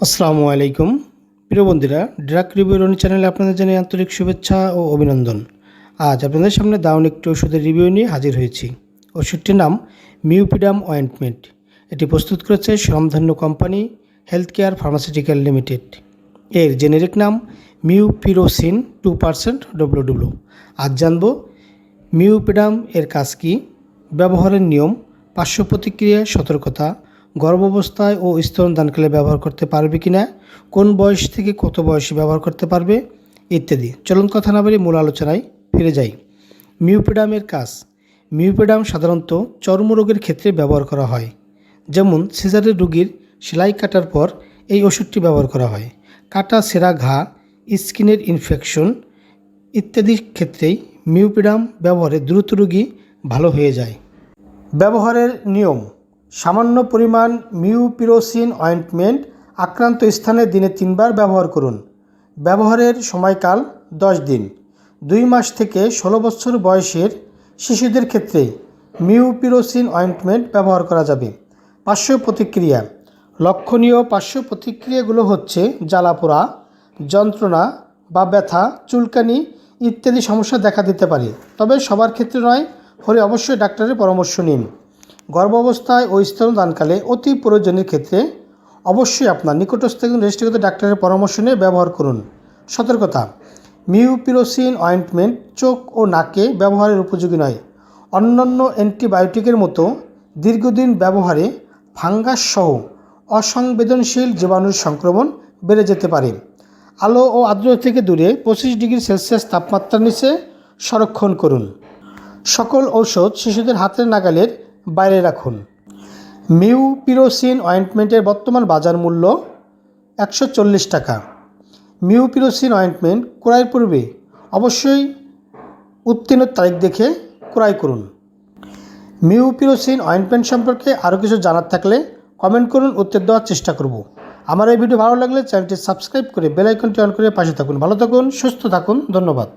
আসসালামু আলাইকুম। প্রিয় বন্ধুরা ড্রাগ রিভিউ রনি চ্যানেলে আপনাদের জানাই আন্তরিক শুভেচ্ছা ও অভিনন্দন। আজ আপনাদের সামনে দাউন একটি ওষুধের রিভিউ নিয়ে হাজির হয়েছি। ওষুধটির নাম মিউপিডাম অয়েন্টমেন্ট। এটি প্রস্তুত করেছে স্বনামধন্য company health care pharmaceutical limited. এর জেনেরিক নাম মিউপিরোসিন টু পার্সেন্ট ডব্লু আজ জানব মিউপিডাম এর কাজ কী, ব্যবহারের নিয়ম পার্শ্ব প্রতিক্রিয়া সতর্কতা, গর্ভাবস্থায় ও স্তনদানকালে ব্যবহার করতে পারবে কি না কোন বয়স থেকে কত বয়সে ব্যবহার করতে পারবে, ইত্যাদি। চলন কথা না বলে মূল আলোচনায় ফিরে যাই। মিউপিডামের কাজ। মিউপিডাম সাধারণত চর্মরোগের ক্ষেত্রে ব্যবহার করা হয়। যেমন, সিজারের রোগীর সেলাই কাটার পর এই ওষুধটি ব্যবহার করা হয়। কাটা সেরা ঘা, স্কিনের ইনফেকশন ইত্যাদির ক্ষেত্রেই মিউপিডাম ব্যবহারে দ্রুত রোগী ভালো হয়ে যায়। ব্যবহারের নিয়ম, সামান্য পরিমাণ মিউপিরোসিন অয়েন্টমেন্ট আক্রান্ত স্থানে দিনে তিনবার ব্যবহার করুন। ব্যবহারের সময়কাল দশ দিন। দুই মাস থেকে ষোলো বছর বয়সের শিশুদের ক্ষেত্রে মিউপিরোসিন অয়েন্টমেন্ট ব্যবহার করা যাবে। পার্শ্ব প্রতিক্রিয়া, লক্ষণীয় পার্শ্ব প্রতিক্রিয়াগুলো হচ্ছে জ্বালাপোড়া, যন্ত্রণা বা ব্যথা, চুলকানি ইত্যাদি সমস্যা দেখা দিতে পারে। তবে সবার ক্ষেত্রে নয় হলে অবশ্যই ডাক্তারের পরামর্শ নিন। গর্ভাবস্থায় ও স্তনদানকালে অতি প্রয়োজনের ক্ষেত্রে অবশ্যই আপনার নিকটস্থ একজন রেজিস্ট্রিগত ডাক্তারের পরামর্শ নিয়ে ব্যবহার করুন। সতর্কতা, মিউপিরোসিন অয়েন্টমেন্ট চোখ ও নাকে ব্যবহারের উপযোগী নয়। অন্যান্য অ্যান্টিবায়োটিকের মতো দীর্ঘদিন ব্যবহারে ফাঙ্গাস সহ অসংবেদনশীল জীবাণুর সংক্রমণ বেড়ে যেতে পারে। আলো ও আর্দ্রতা থেকে দূরে পঁচিশ ডিগ্রি সেলসিয়াস তাপমাত্রার নিচে সংরক্ষণ করুন। সকল ঔষধ শিশুদের হাতের নাগালের বাইরে রাখুন। মিউপিরোসিন অয়েন্টমেন্টের বর্তমান বাজার মূল্য একশো চল্লিশ টাকা। মিউপিরোসিন অয়েন্টমেন্ট ক্রয়ের পূর্বে অবশ্যই উত্তীর্ণ তারিখ দেখে ক্রয় করুন। মিউপিরোসিন অয়েন্টমেন্ট সম্পর্কে আরও কিছু জানার থাকলে কমেন্ট করুন, উত্তর দেওয়ার চেষ্টা করব। আমার এই ভিডিও ভালো লাগলে চ্যানেলটি সাবস্ক্রাইব করে বেল আইকনটি অন করে পাশে থাকুন। ভালো থাকুন, সুস্থ থাকুন, ধন্যবাদ।